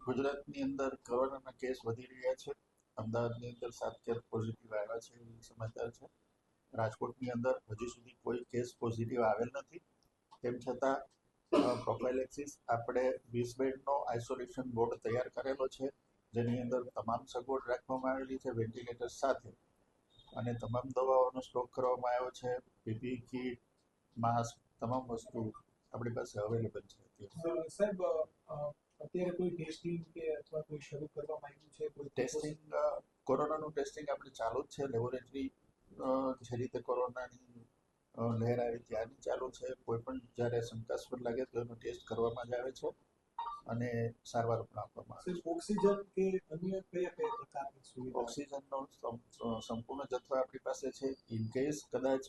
ગુજરાતની અંદર કોરોનાના કેસ વધી રહ્યા છે. અમદાવાદની અંદર સાત કેસ પોઝિટિવ આવ્યા છે એવી સમાચાર છે. રાજકોટની અંદર હજી સુધી કોઈ કેસ પોઝિટિવ આવેલ નથી. તેમ છતાં પ્રોફાઇલેક્સિસ આપણે વીસ બેડનો આઇસોલેશન બોર્ડ તૈયાર કરેલો છે. જેની અંદર તમામ સગવડ રાખવામાં આવેલી છે વેન્ટિલેટર સાથે. અને તમામ દવાઓનો સ્ટોક કરવામાં આવ્યો છે. પીપી, કીટ, માસ્ક, તમામ વસ્તુ આપણી પાસે અવેલેબલ છે સાહેબ અત્યારે કોઈ ટેસ્ટિંગ કે અથવા કોઈ શરૂ કરવામાં આવ્યું છે કોઈ ટેસ્ટિંગ કોરોનાનું ટેસ્ટિંગ આપણે ચાલુ જ છે. લેબોરેટરી જે રીતે કોરોનાની લહેર આવી ત્યારની ચાલુ છે. કોઈ પણ જ્યારે શંકાસ્પદ લાગે તો એનો ટેસ્ટ કરવામાં જ આવે છે અને સારવાર પણ આપવામાં આવે છે. ઓક્સિજન કે અન્ય કયા કયા પ્રકારની સુવિધા? ઓક્સિજનનો સંપૂર્ણ જથ્થો આપણી પાસે છે. ઇન કેસ કદાચ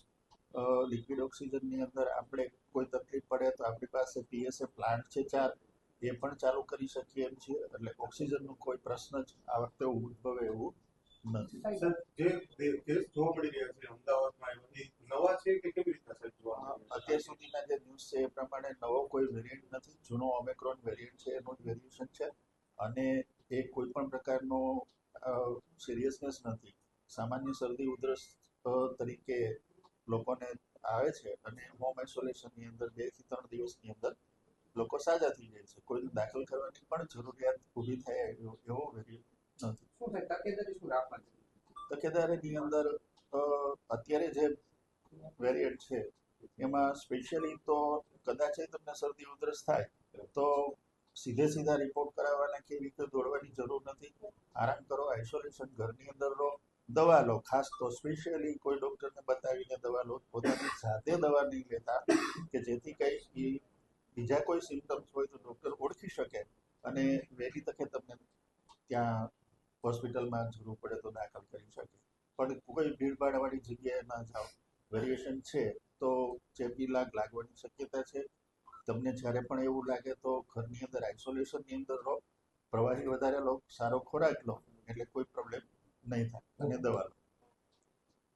લિક્વિડ ઓક્સિજનની અંદર આપણે કોઈ તકલીફ પડે તો આપણી પાસે પીએસએ પ્લાન્ટ છે ચાર. એ પણ ચાલુ કરી શકીએ એમ છીએ. એટલે ઓક્સિજનનો કોઈ પ્રશ્ન જ આ વખતે ઉદ્ભવે એવું નથી. નવા? અત્યાર સુધીના જે ન્યૂઝ છે એ પ્રમાણે કોઈ વેરિયન્ટ નથી. જૂનો ઓમેક્રોન વેરિયન્ટ છે એનું જ વેરિએશન છે. અને એ કોઈ પણ પ્રકારનો સિરિયસનેસ નથી. સામાન્ય શરદી ઉધરસ તરીકે લોકોને આવે છે અને હોમ આઇસોલેશનની અંદર બેથી ત્રણ દિવસની અંદર લોકો સાજા થઈ જાય છે. કોઈને દાખલ કરવાની પણ જરૂરિયાત ઊભી થાય એવો વેરિયન્ટ નથી. શું થાય? તકેદારી શું રાખવાની? તકેદારીની અંદર અત્યારે જે વેરિયન્ટ છે એમાં સ્પેશિયલી તો કદાચ તમને શરદી ઉધરસ થાય તો સીધે સીધા રિપોર્ટ કરાવવાના કે રીતે દોડવાની જરૂર નથી. આરામ કરો આઇસોલેશન ઘરની અંદર રહો દવા લો. ખાસ તો સ્પેશિયલી કોઈ ડોક્ટરને બતાવીને દવા લો. પોતાની જાતે દવા નહીં લેતા કે જેથી કંઈ બીજા કોઈ સિમ્ટમ્સ હોય તો ડૉક્ટર ઓળખી શકે અને વહેલી તકે તમને ત્યાં હોસ્પિટલમાં જરૂર પડે તો દાખલ કરી શકે. પણ કોઈ ભીડભાડવાળી જગ્યાએ ના જાઓ વેરિએશન છે, તો ચેપી લાગ લાગવાની શક્યતા છે. તમને જ્યારે પણ એવું લાગે તો ઘરની અંદર આઇસોલેશનની અંદર રહો. પ્રવાહી વધારે લો, સારો ખોરાક લો, એટલે કોઈ પ્રોબ્લેમ નહીં થાય અને દવા